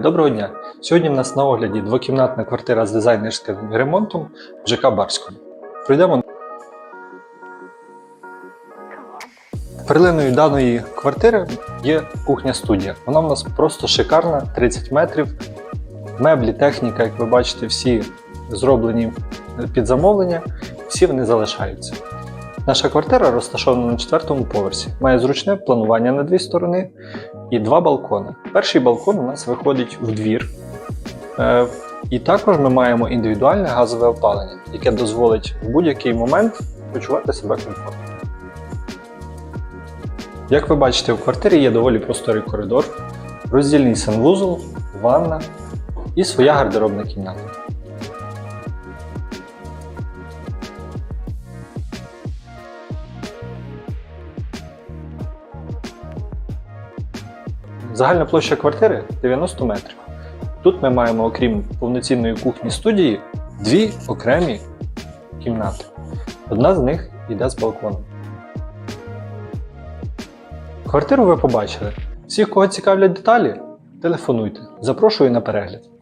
Доброго дня! Сьогодні в нас на огляді двокімнатна квартира з дизайнерським ремонтом в ЖК Барському. Пройдемо. Перлиною даної квартири є кухня-студія. Вона в нас просто шикарна, 30 метрів. Меблі, техніка, як ви бачите, всі зроблені під замовлення, всі вони залишаються. Наша квартира розташована на четвертому поверсі, має зручне планування на дві сторони і два балкони. Перший балкон у нас виходить в двір. Е, і також ми маємо індивідуальне газове опалення, яке дозволить в будь-який момент почувати себе комфортно. Як ви бачите, у квартирі є доволі просторий коридор, роздільний санвузол, ванна і своя гардеробна кімната. Загальна площа квартири 90 метрів. Тут ми маємо, окрім повноцінної кухні студії, дві окремі кімнати. Одна з них йде з балконом. Квартиру ви побачили. Всіх, кого цікавлять деталі, телефонуйте. Запрошую на перегляд.